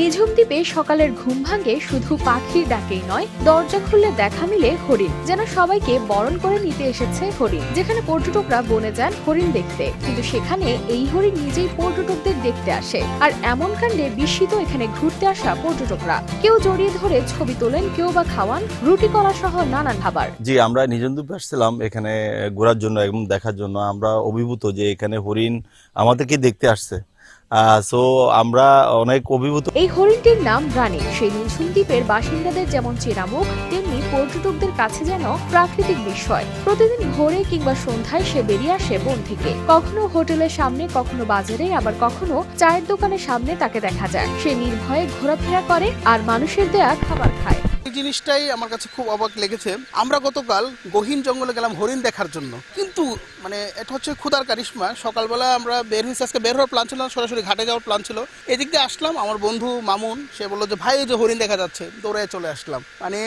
নিঝুম দ্বীপে সকালের ঘুম ভাঙে শুধু পাখির ডাকেই নয়, দরজা খুললে দেখা মিলে হরিণ, যেন সবাইকে বরণ করে নিতে এসেছে হরিণ। যেখানে পর্যটকরা বনে যান হরিণ দেখতে, কিন্তু সেখানে এই হরিণ নিজেই পর্যটকদের দেখতে আসে। আর এমন কাণ্ডে বিস্মিত এখানে ঘুরতে আসা পর্যটকরা। কেউ জড়িয়ে ধরে ছবি তোলেন, কেউ বা খাওয়ান, রুটি কলা সহ নানান খাবার। জি, আমরা নিজেন্দুপে আসছিলাম এখানে ঘোরার জন্য এবং দেখার জন্য। আমরা অভিভূত যে এখানে হরিণ আমাদেরকে দেখতে আসছে। সো আমরা অনেক অভিভূত এই হরিণটির নাম রানী। সেই নিঝুম দ্বীপের বাসিন্দাদের যেমন চেনামুখ, তেমনি পর্যটকদের কাছে যেন প্রাকৃতিক বিস্ময়। প্রতিদিন ভোরে কিংবা সন্ধ্যায় সে বেরিয়ে আসে বন থেকে। কখনো হোটেলের সামনে, কখনো বাজারে, আবার কখনো চায়ের দোকানের সামনে তাকে দেখা যায়। সে নির্ভয়ে ঘোরাফেরা করে আর মানুষের দেয়া খাবার খায়। এই জিনিসটাই আমার কাছে খুব অবাক লেগেছে। আমরা গতকাল গহীন জঙ্গলে গেলাম হরিণ দেখার জন্য। কিন্তু মানে এটা হচ্ছে ক্ষুদার কারিশমা। সকালবেলা আমরা বের হয়েছি আজকে বের হওয়ার প্ল্যান ছিল না, সরাসরি ঘাটে যাওয়ার প্ল্যান ছিল। এদিক দিয়ে আসলাম আমার বন্ধু মামুন সে বলল যে ভাই যে হরিণ দেখা যাচ্ছে দৌড়ে চলে আসলাম। মানে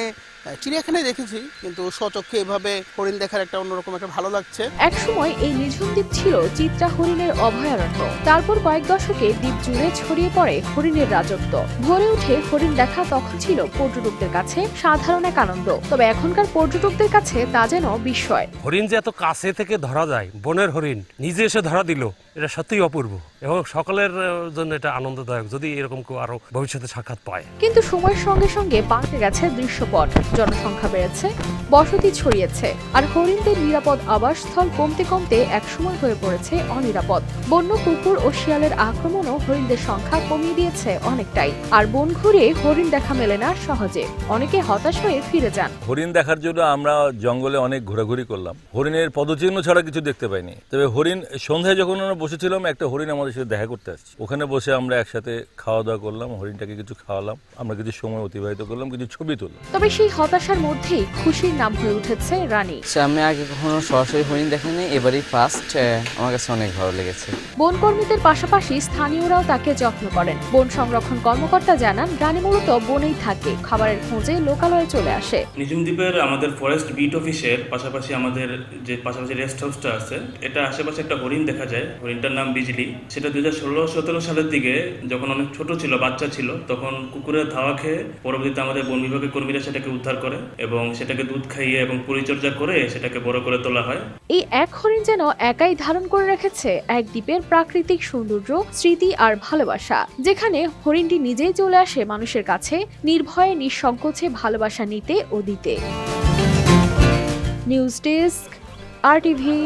চিড়িয়াখানায় দেখেছি কিন্তু স্বচক্ষে এভাবে হরিণ দেখার একটা অন্যরকম একটা ভালো লাগছে। একসময় এই নিঝুম দ্বীপ ছিল চিত্রা হরিণের অভয়ারণ্য। তারপর কয়েক দশকে দ্বীপ জুড়ে ছড়িয়ে পড়ে হরিণের রাজত্ব। ভোরে উঠে হরিণ দেখা তখন ছিল পর্যটকদের কাছে। সাধারণ এক আনন্দ। তবে এখনকার পর্যটকদের কাছে তা যেন বিস্ময়। হরিণ যে এত কাছে থেকে ধরা যায়, বনের হরিণ, নিজে এসে ধরা দিল। এটা সত্যিই অপূর্ব এবং সকলের জন্য এটা আনন্দদায়ক যদি এরকম কেউ আরও ভবিষ্যতে সাক্ষাৎ পায়। কিন্তু সময়ের সঙ্গে সঙ্গে পাল্টে গেছে দৃশ্যপট জনসংখ্যা বেড়েছে বসতি ছড়িয়েছে আর হরিণদের নিরাপদ আবাসস্থল কমতে কমতে একসময় হয়ে পড়েছে অনিরাপদ। বন্য কুকুর ও শিয়ালের আক্রমণও হরিণদের সংখ্যা কমিয়ে দিয়েছে অনেকটাই আর বন ঘুরে হরিণ দেখা মেলে না সহজে। অনেকে হতাশ হয়ে ফিরে যান। হরিণ দেখার জন্য আমরা জঙ্গলে অনেক ঘোরাঘুরি করলাম। হরিণের পদচিহ্ন ছাড়া কিছু দেখতে পাইনি। তবে হরিণ সন্ধ্যায় যখন আমরা বসেছিলাম একটা হরিণ আমাদের সাথে দেখা করতে আসছে। ওখানে বসে আমরা একসাথে খাওয়া দাওয়া করলাম হরিণটাকে কিছু খাওয়ালাম আমরা কিছু সময় অতিবাহিত করলাম কিছু ছবি তুললাম। তবে সেই হতাশার মধ্যেই খুশির নাম হয়ে উঠেছে রানী। আমি আগে কখনো সরাসরি হরিণ দেখিনি এবারই ফার্স্ট আমার কাছে অনেক ভালো লেগেছে। বন কর্মীদের পাশাপাশি স্থানীয়রাও তাকে যত্ন করেন। বন সংরক্ষণ কর্মকর্তা জানান রানী মূলত বনেই থাকে খাবারের খোঁজে লোকালয়ে চলে আসে। নিঝুম দ্বীপের আমাদের ফরেস্ট বিট অফিসের পাশাপাশি আমাদের যে পাশাপাশি রেস্ট হাউসটা আছে এটা আশেপাশে একটা হরিণ দেখা যায় হরিণটার নাম বিজলি। সেটা দুই হাজার ষোলো, সতেরো সালের দিকে যখন অনেক ছোট ছিল, বাচ্চা ছিল, তখন কুকুরের ধাওয়া খেয়ে পরবর্তীতে আমাদের বন বিভাগের কর্মীরা সেটাকে উদ্ধার করে এবং সেটাকে দুধ খাইয়ে এবং পরিচর্যা করে সেটাকে বড় করে তোলা হয়। এই এক হরিণ যেন একাই ধারণ করে রেখেছে এক দ্বীপের প্রাকৃতিক সৌন্দর্য, স্মৃতি আর ভালোবাসা, যেখানে হরিণটি নিজেই চলে আসে মানুষের কাছে, নির্ভয়ে, নিঃসংকোচে ভালোবাসা নিতে ও দিতে। নিউজ ডেস্ক, আর টিভি।